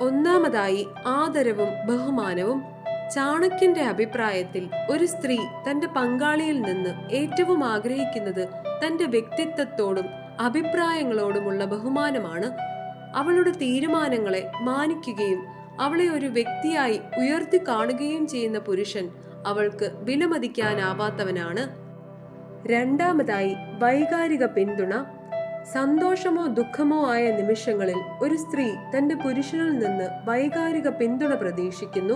ഒന്നാമതായി ആദരവും ബഹുമാനവും. ചാണക്യന്റെ അഭിപ്രായത്തിൽ ഒരു സ്ത്രീ തന്റെ പങ്കാളിയിൽ നിന്ന് ഏറ്റവും ആഗ്രഹിക്കുന്നത് തന്റെ വ്യക്തിത്വത്തോടും അഭിപ്രായങ്ങളോടുമുള്ള ബഹുമാനമാണ്. അവളുടെ തീരുമാനങ്ങളെ മാനിക്കുകയും അവളെ ഒരു വ്യക്തിയായി ഉയർത്തി കാണുകയും ചെയ്യുന്ന പുരുഷൻ അവൾക്ക് വിലമതിക്കാനാവാത്തവനാണ്. രണ്ടാമതായി വൈകാരിക പിന്തുണ. സന്തോഷമോ ദുഃഖമോ ആയ നിമിഷങ്ങളിൽ ഒരു സ്ത്രീ തന്റെ പുരുഷനിൽ നിന്ന് വൈകാരിക പിന്തുണ പ്രതീക്ഷിക്കുന്നു.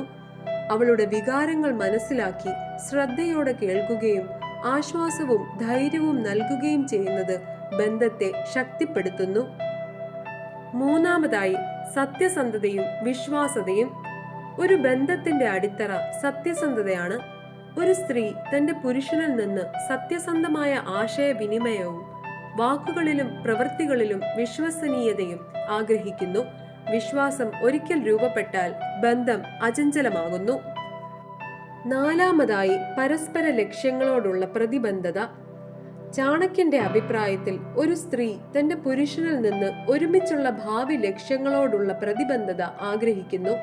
അവളുടെ വികാരങ്ങൾ മനസ്സിലാക്കി ശ്രദ്ധയോടെ കേൾക്കുകയും ആശ്വാസവും ധൈര്യവും നൽകുകയും ചെയ്യുന്നത് ബന്ധത്തെ ശക്തിപ്പെടുത്തുന്നു. മൂന്നാമതായി സത്യസന്ധതയും വിശ്വാസതയും. ഒരു ബന്ധത്തിന്റെ അടിത്തറ സത്യസന്ധതയാണ്. ഒരു സ്ത്രീ തന്റെ പുരുഷനിൽ നിന്ന് സത്യസന്ധമായ ആശയവിനിമയവും വാക്കുകളിലും പ്രവൃത്തികളിലും വിശ്വസനീയതയും ആഗ്രഹിക്കുന്നു. വിശ്വാസം ഒരിക്കൽ രൂപപ്പെട്ടാൽ ബന്ധം അചഞ്ചലമാകുന്നു. നാലാമതായി പരസ്പര ലക്ഷ്യങ്ങളോടുള്ള പ്രതിബദ്ധത ചാണക്യന്റെ അഭിപ്രായത്തിൽ ഒരു സ്ത്രീ തന്റെ പുരുഷനിൽ നിന്ന് ഒരുമിച്ചുള്ള ഭാവി ലക്ഷ്യങ്ങളോടുള്ള പ്രതിബദ്ധത ആഗ്രഹിക്കുന്നു.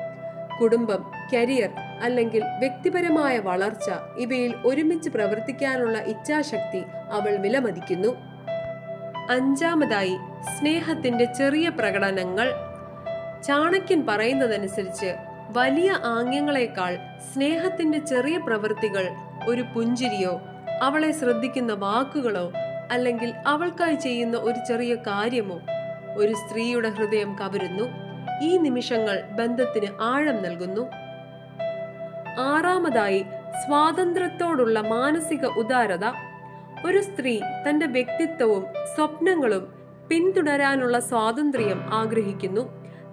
കുടുംബം കരിയർ അല്ലെങ്കിൽ വ്യക്തിപരമായ വളർച്ച ഇവയിൽ ഒരുമിച്ച് പ്രവർത്തിക്കാനുള്ള ഇച്ഛാശക്തി അവൾ വിലമതിക്കുന്നു. അഞ്ചാമതായി സ്നേഹത്തിന്റെ ചെറിയ പ്രകടനങ്ങൾ. ചാണക്യൻ പറയുന്നതനുസരിച്ച് വലിയ ആംഗ്യങ്ങളെക്കാൾ സ്നേഹത്തിന്റെ ചെറിയ പ്രവൃത്തികൾ ഒരു പുഞ്ചിരിയോ അവളെ ശ്രദ്ധിക്കുന്ന വാക്കുകളോ അല്ലെങ്കിൽ അവൾക്കായി ചെയ്യുന്ന ഒരു ചെറിയ കാര്യമോ ഒരു സ്ത്രീയുടെ ഹൃദയം കവരുന്നു. ഈ നിമിഷങ്ങൾ ബന്ധത്തിന് ആഴം നൽകുന്നു. ആറാമതായി സ്വാതന്ത്ര്യത്തോടുള്ള മാനസിക ഉദാരത. ഒരു സ്ത്രീ തന്റെ വ്യക്തിത്വവും സ്വപ്നങ്ങളും പിന്തുടരാനുള്ള സ്വാതന്ത്ര്യം ആഗ്രഹിക്കുന്നു.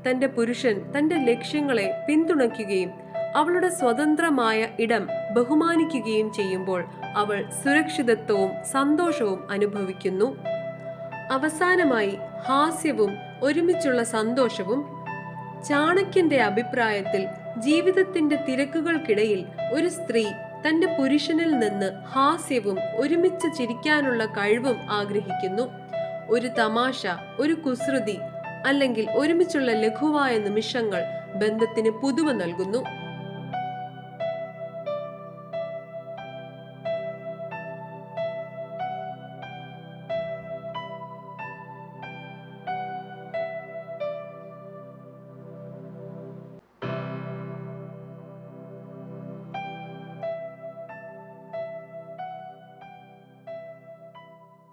തന്റെ പുരുഷൻ തന്റെ ലക്ഷ്യങ്ങളെ പിന്തുണയ്ക്കുകയും അവളുടെ സ്വതന്ത്രമായ ഇടം ബഹുമാനിക്കുകയും ചെയ്യുമ്പോൾ അവൾ സുരക്ഷിതത്വവും സന്തോഷവും അനുഭവിക്കുന്നു. അവസാനമായി ഹാസ്യവും ഒരുമിച്ചുള്ള സന്തോഷവും ചാണക്യന്റെ അഭിപ്രായത്തിൽ ജീവിതത്തിന്റെ തിരക്കുകൾക്കിടയിൽ ഒരു സ്ത്രീ തന്റെ പുരുഷനിൽ നിന്ന് ഹാസ്യവും ഒരുമിച്ച് ചിരിക്കാനുള്ള കഴിവും ആഗ്രഹിക്കുന്നു. ഒരു തമാശ ഒരു കുസൃതി അല്ലെങ്കിൽ ഒരുമിച്ചുള്ള ലഘുവായ നിമിഷങ്ങൾ ബന്ധത്തിന് പുതുമ നൽകുന്നു.